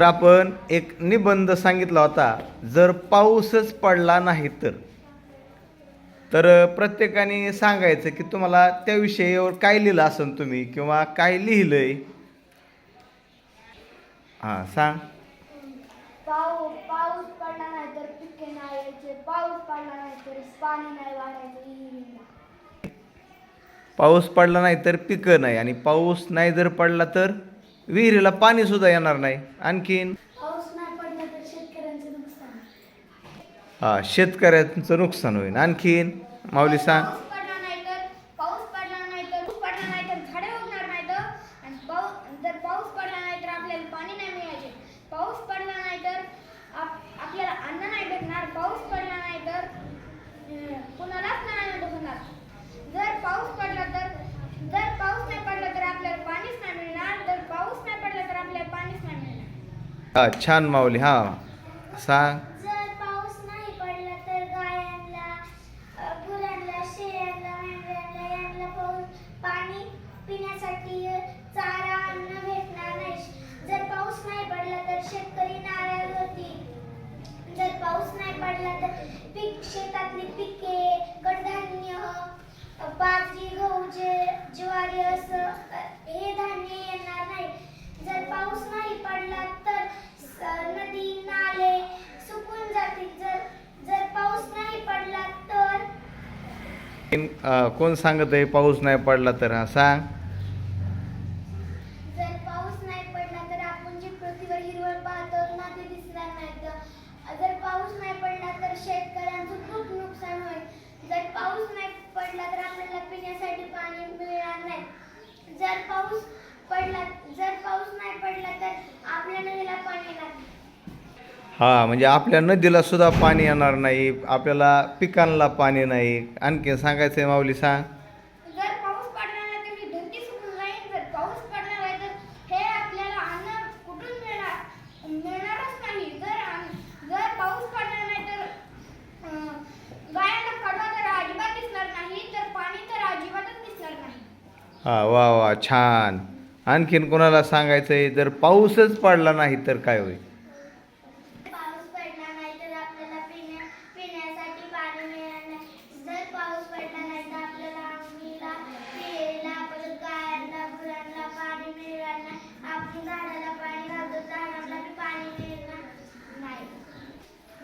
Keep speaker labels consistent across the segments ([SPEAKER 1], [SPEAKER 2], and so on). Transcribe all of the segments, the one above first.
[SPEAKER 1] तर आपण एक निबंध सांगितला होता जर पाऊसच पडला नाही तर. तर प्रत्येकाने सांगायचं की तुम्हाला त्या विषयावर काय लिहिलं असेल तुम्ही किंवा काय लिहिलंय? हां सांग.
[SPEAKER 2] पाऊस पाऊस पडला नाही तर पिके नाही यायचे पाऊस पडला नाही तर पाणी नाही वाढायचं विहिरीला
[SPEAKER 1] पाऊस पडला नाही तर पिकं नाही आणि पाऊस नाही जर पडला तर? विहिरीला पाणी सुद्धा येणार नाही. आणखीन हा शेतकऱ्यांचं नुकसान होईल. आणखीन माऊली सांग
[SPEAKER 2] पाऊस पडला नाही तर पाऊस पडला नाही तर पाऊस पडला नाही तर झाडे उगणार नाहीत आणि पाऊस जर पाऊस पडला नाही तर आपल्याला पाणी नाही मिळायचे पाऊस पडला नाही तर आप- आपल्याला अन्न नाही भेटणार पाऊस पडला नाही तर अं, कुणालाच नाही आनंद होणार जर पाऊस पडला तर जर पाऊस नाही पडला तर आपल्याला पाणीच नाही मिळणार जर पाऊस नाही पडला तर आपल्याला पाणीच नाही मिळणार
[SPEAKER 1] हा छान माऊली हा. सांग.
[SPEAKER 2] जर पाऊस नाही पडला तर गायांना शेतातली पिके शेळ्यांना मेंढ्यांना यांना पाऊस पाणी पिण्यासाठी अ, चारा अन्न भेटणार नाही जर पाऊस नाही पडला तर शेतकरी नाराज होतील जर पाऊस नाही पडला तर पीक शेतातली पिके कडधान्य अ, बाजरी गहू जे ज्वारी असं अ, हे धान्य येणार नाही जर पाऊस नाही पडला तर स- नदी नाले सुकून जातील जर जर पाऊस नाही पडला तर
[SPEAKER 1] अं, कोण सांगत आहे पाऊस नाही पडला तर? हा सांग.
[SPEAKER 2] जर पाऊस नाही पडला तर आपण जे पृथ्वीवर हिरवळ पाहतो ना ते दिसणार नाहीत जर पाऊस नाही पडला तर शेतकऱ्यांचं खूप नुकसान होईल. जर पाऊस नाही पडला तर आपल्याला पिण्यासाठी पाणी मिळणार नाही. जर पाऊस पडला जर पाऊस नाही पडला तर आपल्या
[SPEAKER 1] हा म्हणजे आपल्या नदीला सुद्धा पाणी येणार नाही आपल्याला पिकांना पाणी नाही. आणखी सांगायचं आहे माऊली सांग.
[SPEAKER 2] जर पाऊस पडला नाही तर ही धरती सुकून जाईल जर पाऊस पडला नाही तर हे आपल्याला अन्न कुठून मिळणार? मिळणारच नाही. जर अन्न- जर पाऊस पडला नाही तर अं, गायांना कडवा तर अजिबात दिसणार नाही तर पाणी तर अजिबातच दिसणार नाही.
[SPEAKER 1] हा वा वा छान. आणखीन कोणाला सांगायचं आहे जर पाऊसच पडला नाही तर काय होईल
[SPEAKER 2] पाऊस पडला नाही तर आपल्याला पिण्या पिण्यासाठी पाणी मिळणार नाही जर पाऊस पडला नाही तर आपल्याला आंघोळीला पियला परत गायांना गुरांना पाणी मिळणार नाही आपण झाडाला पाणी घालतो झाडाला बी पाणी मिळणार नाही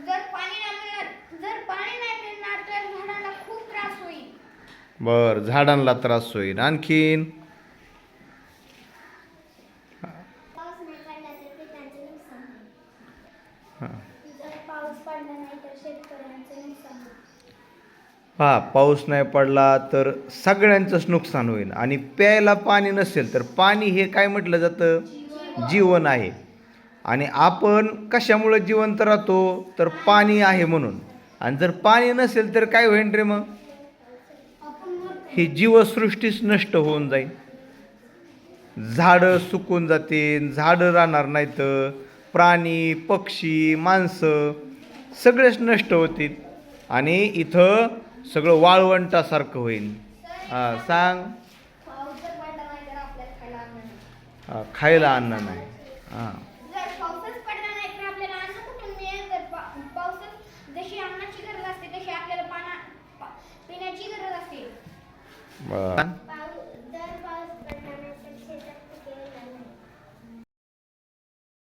[SPEAKER 2] जर पाणी नाही मिळणार जर पाणी नाही मिळणार तर झाडाला खूप त्रास होईल
[SPEAKER 1] बर झाडांना त्रास होईल. आणखीन? हा.
[SPEAKER 2] पाऊस नाही
[SPEAKER 1] हा पडला तर सगळ्यांचंच नुकसान होईल. आणि प्यायला पाणी नसेल तर पाणी हे काय म्हटलं जातं? जीवन. आहे. आणि आपण कशामुळं जिवंत राहतो? तर पाणी आहे म्हणून. आणि जर पाणी नसेल तर काय होईल रे मग? ही जीवसृष्टीच नष्ट होऊन जाईल झाडं सुकून जातील झाडं राहणार नाहीत प्राणी पक्षी माणसं सगळेच नष्ट होतील आणि इथं सगळं वाळवंटासारखं होईल. हां सांग.
[SPEAKER 2] खायला अन्न नाही.
[SPEAKER 1] हा, Bueno.